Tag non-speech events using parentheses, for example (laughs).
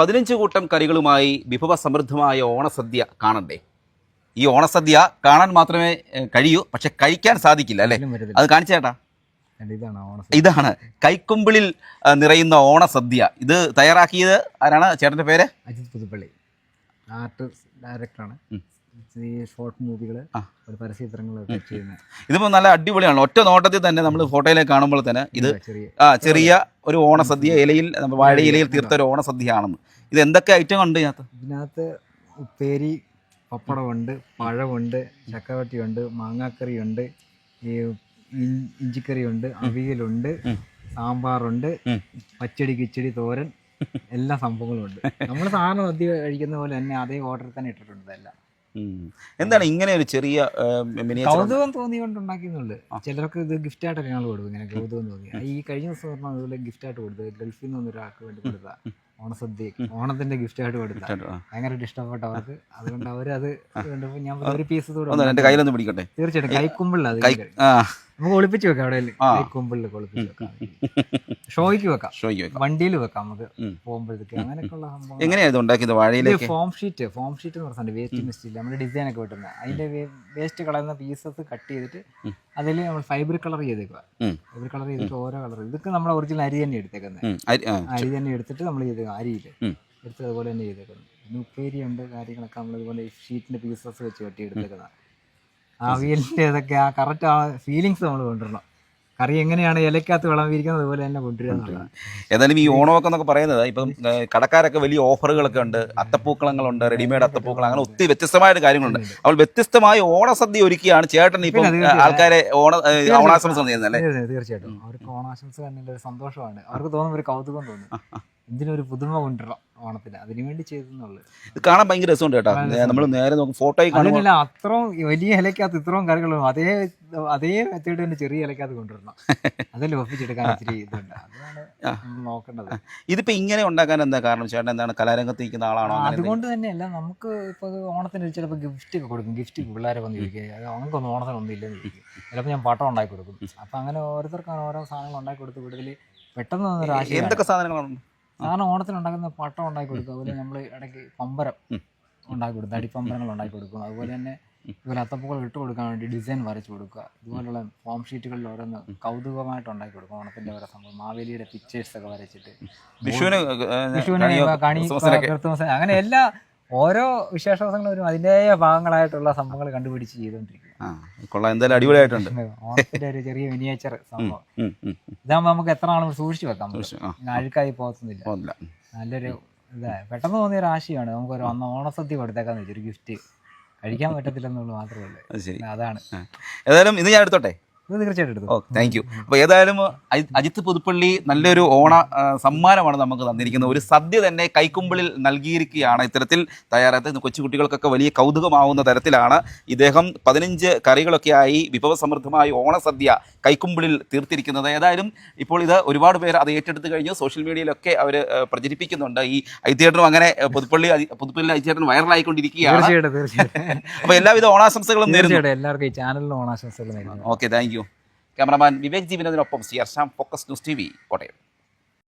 പതിനഞ്ച് കൂട്ടം കറികളുമായി വിഭവസമൃദ്ധമായ ഓണസദ്യ കാണണ്ടേ? ഈ ഓണസദ്യ കാണാൻ മാത്രമേ കഴിയൂ പക്ഷെ കഴിക്കാൻ സാധിക്കില്ല അല്ലേ? അത് കാണിച്ചേട്ടാ ഇതാണ് കൈക്കുമ്പിളിൽ നിറയുന്ന ഓണസദ്യ. ഇത് തയ്യാറാക്കിയത് ആരാണ്? ചേട്ടന്റെ പേര്? അജിത് പുതുപ്പള്ളി. ആർട്ട് ഡയറക്ടറാണ്. ഈ ഷോർട്ട് മൂവികൾ ചെയ്യുന്നത് ഇതിപ്പോൾ നല്ല അടിപൊളിയാണ്. ഒറ്റ നോട്ടത്തിൽ തന്നെ നമ്മൾ ഫോട്ടോയിലേക്ക് കാണുമ്പോൾ തന്നെ ഇത് ചെറിയ ആ ചെറിയ ഒരു ഓണസദ്യ ഇലയിൽ വാഴ ഇലയിൽ തീർത്ത ഒരു ഓണസദ്യ ആണെന്ന് ഇത് എന്തൊക്കെ ഐറ്റം ഉണ്ട് ഇതിനകത്ത്? ഇതിനകത്ത് ഉപ്പേരി പപ്പടമുണ്ട് പഴമുണ്ട് ചക്കവട്ടിയുണ്ട് മാങ്ങാക്കറിയുണ്ട് ഈ ഇഞ്ചിക്കറിയുണ്ട് അവിയലുണ്ട്. സാമ്പാറുണ്ട് പച്ചടി കിച്ചടി തോരൻ എല്ലാ സംഭവങ്ങളും ഉണ്ട്. (laughs) നമ്മൾ സാധാരണ സദ്യ കഴിക്കുന്ന പോലെ തന്നെ അതേ ഓർഡർ തന്നെ ഇട്ടിട്ടുണ്ട് ഉം. എന്താണ് ഇങ്ങനെ ഒരു ചെറിയ കൗതുകം തോന്നിയോണ്ടുണ്ടാക്കിയെന്നുണ്ട് ചിലർക്ക് ഇത് ഗിഫ്റ്റ് ആയിട്ട് ഞങ്ങൾ കൊടുക്കും. ഇങ്ങനെ കൗതുകം തോന്നി. ഈ കഴിഞ്ഞ ദിവസം പറഞ്ഞാൽ അതുപോലെ ഗിഫ്റ്റ് ആയിട്ട് കൊടുത്തത് ഗൾഫിൽ നിന്ന് ഒരാൾക്ക് വേണ്ടി കൊടുത്ത ഓണസദ്യ ഓണത്തിന്റെ ഗിഫ്റ്റ് ആയിട്ട് കൊടുത്ത ഭയങ്കരമായിട്ട് ഇഷ്ടപ്പെട്ട അവർക്ക്. അതുകൊണ്ട് അവരത് കണ്ടപ്പോൾ ഞാൻ ഒരു പീസ് എന്റെ കയ്യിലൊന്ന് പിടിക്കട്ടെ. തീർച്ചയായിട്ടും. കൈക്കുമ്പിളിൽ അത് നമുക്ക് ഒളിപ്പിച്ച് വെക്കാം അവിടെ. കൈക്കുമ്പിളിൽ ഒളിപ്പിച്ച് വെക്കാം. ഷോയ്ക്ക് വെക്കാം. ഷോയ്ക്ക് വെക്കാം. വണ്ടിയിൽ വെക്കാം നമുക്ക്. പോകുമ്പോഴത്തേക്ക്. അങ്ങനെയൊക്കെയുള്ള സംഭവം എങ്ങനെയാണ് ഇത് ഉണ്ടാക്കിയത് വാഴയിലേക്ക്? ഫോം ഷീറ്റ് ഫോം ഷീറ്റ് എന്ന് പറഞ്ഞാൽ വേസ്റ്റ് മെസ്റ്റില്ല നമ്മുടെ ഡിസൈൻ ഒക്കെ വെട്ടുന്നത് അതിന്റെ വേസ്റ്റ് കളയുന്ന പീസസ് കട്ട് ചെയ്തിട്ട്. അതിൽ നമ്മൾ ഫൈബർ കളർ ചെയ്തേക്കുക. ഫൈബർ കളർ ചെയ്തിട്ട് ഓരോ കളർ ഇതൊക്കെ നമ്മൾ ഒറിജിനൽ അരി തന്നെ എടുത്തേക്കുന്നത്. അരി- തന്നെ എടുത്തിട്ട് നമ്മൾ ചെയ്ത് അരിയിൽ. എടുത്ത് അതുപോലെ തന്നെ ചെയ്തേക്കുന്നത് പിന്നെ ഉപ്പേരിയുണ്ട് കാര്യങ്ങളൊക്കെ നമ്മൾ ഇതുപോലെ ഷീറ്റിന്റെ പീസസ് വെച്ച് വെട്ടി ആ വീലിന്റെ ഇതൊക്കെ ആ കറക്റ്റ് ആ ഫീലിങ്സ് നമ്മൾ കൊണ്ടുവരണം. കറി എങ്ങനെയാണ് ഇലക്കകത്ത് വിളമ്പിയിരിക്കുന്നത് അതുപോലെ തന്നെ കൊണ്ടുവരിക ഏതായാലും ഈ ഓണമൊക്കെ എന്നൊക്കെ പറയുന്നത് ഇപ്പം കടക്കാരൊക്കെ വലിയ ഓഫറുകളൊക്കെ ഉണ്ട് അത്തപ്പൂക്കളങ്ങളുണ്ട് റെഡിമെയ്ഡ് അത്തപ്പൂക്കൾ അങ്ങനെ ഒത്തിരി വ്യത്യസ്തമായ കാര്യങ്ങളുണ്ട്. അപ്പോൾ വ്യത്യസ്തമായ ഓണസദ്യ ഒരുക്കിയാണ് ചേട്ടൻ ഇപ്പം ആൾക്കാരെ ഓണ ഓണാശംസ തീർച്ചയായിട്ടും. അവർക്ക് ഓണാശംസ തന്നെ സന്തോഷമാണ്. അവർക്ക് തോന്നുന്ന ഒരു കൗതുകം തോന്നുന്നു (laughs) ഇതിനൊരു പുതുമ കൊണ്ടുവരണം. ഓണത്തിന്. അതിനുവേണ്ടി ചെയ്തെന്നുള്ളത്. ഇത് കാണാൻ ഭയങ്കര രസമുണ്ട് കേട്ടോ. നമ്മൾ നേരെ നോക്കും ഫോട്ടോയിൽ കാണുമ്പോൾ അതിനല്ല അത്രയും വലിയ ഇലക്കകത്ത് ഇത്രയും കറികളും അതേ അതേ മെത്തേഡ് തന്നെ ചെറിയ ഇലക്കകത്ത് കൊണ്ടുവരണം. (laughs) അതല്ലേ ഒപ്പിച്ചെടുക്കാൻ ഇച്ചിരി ഇതുണ്ട്. അതാണ് നമ്മൾ നോക്കേണ്ടത്. ഇതിപ്പോ ഇങ്ങനെ ഉണ്ടാക്കാൻ എന്താ കാരണം? ചേട്ടൻ എന്താണ് കലാരംഗത്ത് നിൽക്കുന്ന ആളാണോ അങ്ങനെ അതുകൊണ്ട് തന്നെയല്ല നമുക്ക് ഇപ്പോൾ ഓണത്തിന് ചിലപ്പോൾ ഗിഫ്റ്റ് ഒക്കെ കൊടുക്കും. ഗിഫ്റ്റ് പിള്ളേരെ വന്ന് ചോദിക്കുക ഞങ്ങൾക്കൊന്നും ഓണത്തിനൊന്നും ഇല്ലെന്ന് ചോദിക്കും. ചിലപ്പോൾ ഞാൻ പാട്ടം ഉണ്ടാക്കി കൊടുക്കും. അപ്പം അങ്ങനെ ഓരോരുത്തർക്കാണ് ഓരോ സാധനങ്ങൾ ഉണ്ടാക്കി കൊടുത്ത് കൂടുതൽ പെട്ടെന്ന് എന്തൊക്കെ സാധനങ്ങളാണ്? സാധാരണ ഓണത്തിന് ഉണ്ടാക്കുന്ന പട്ടം ഉണ്ടാക്കി കൊടുക്കും അതുപോലെ നമ്മൾ ഇടയ്ക്ക് പമ്പരം. ഉണ്ടാക്കി കൊടുക്കും അടിപ്പമ്പരങ്ങൾ ഉണ്ടാക്കി കൊടുക്കും അതുപോലെ തന്നെ ഇതുപോലെ അത്തപ്പൂക്കൾ ഇട്ട് കൊടുക്കാൻ വേണ്ടി ഡിസൈൻ വരച്ചു കൊടുക്കുക. ഇതുപോലുള്ള ഫോം ഷീറ്റുകളിൽ ഓരോന്ന് കൗതുകമായിട്ട് ഉണ്ടാക്കി കൊടുക്കും ഓണത്തിന്റെ ഓരോ സംഭവം. മാവേലിയുടെ പിക്ചേഴ്സ് ഒക്കെ വരച്ചിട്ട്. വിഷുവിന് കണി അങ്ങനെ എല്ലാ ഓരോ വിശേഷ ദിവസങ്ങളും വരും അതിന്റെതായ ഭാഗങ്ങളായിട്ടുള്ള സംഭവങ്ങൾ കണ്ടുപിടിച്ച് ചെയ്തുകൊണ്ടിരിക്കും കൊള്ളാം. എന്തായാലും അടിപൊളിയായിട്ടുണ്ട്. (laughs) ഓണത്തിന്റെ ഒരു ചെറിയ മിനിയേച്ചർ സംഭവം. ഇതാകുമ്പോൾ നമുക്ക് എത്ര നാളും സൂക്ഷിച്ചു വെക്കാം അഴുക്കായി പോകത്തൊന്നുമില്ല. നല്ലൊരു ഇതാ പെട്ടെന്ന് തോന്നിയ ഒരു ആശയമാണ്. നമുക്ക് ഒരു ഒന്ന് ഓണസദ്യ കൊടുത്തേക്കാന്ന് വെച്ചൊരു ഒരു ഗിഫ്റ്റ് കഴിക്കാൻ പറ്റത്തില്ലെന്നുള്ളത് മാത്രമേ ഉള്ളൂ. അതാണ്. ഏതായാലും ഇത് ഞാൻ എടുത്തോട്ടെ? തീർച്ചയായിട്ടും എടുത്തു ഓ താങ്ക് യു അപ്പോൾ ഏതായാലും അജി- അജിത്ത് പുതുപ്പള്ളി നല്ലൊരു ഓണ സമ്മാനമാണ് നമുക്ക് തന്നിരിക്കുന്നത്. ഒരു സദ്യ തന്നെ കൈക്കുമ്പിളിൽ നൽകിയിരിക്കുകയാണ് ഇത്തരത്തിൽ തയ്യാറായത് കൊച്ചുകുട്ടികൾക്കൊക്കെ വലിയ കൗതുകമാവുന്ന തരത്തിലാണ് ഇദ്ദേഹം പതിനഞ്ച് കറികളൊക്കെ ആയി വിഭവസമൃദ്ധമായ ഓണസദ്യ കൈക്കുമ്പിളിൽ തീർത്തിരിക്കുന്നത്. ഏതായാലും ഇപ്പോൾ ഇത് ഒരുപാട് പേർ അത് ഏറ്റെടുത്ത് കഴിഞ്ഞു. സോഷ്യൽ മീഡിയയിലൊക്കെ അവർ പ്രചരിപ്പിക്കുന്നുണ്ട്. ഈ ഐതിഹേട്ടനും അങ്ങനെ പുതുപ്പള്ളി പുതുപ്പള്ളി ഐതിഹേട്ടൻ വൈറലായിക്കൊണ്ടിരിക്കുകയാണ്. അപ്പോൾ എല്ലാവിധ ഓണാശംസകളും നേരുന്നു. എല്ലാവർക്കും ഈ ചാനലിന് ഓണാശംസകൾ okay thank you cameraman Vivek ജീവനത്തിനൊപ്പം C R focus news T V Kottayam.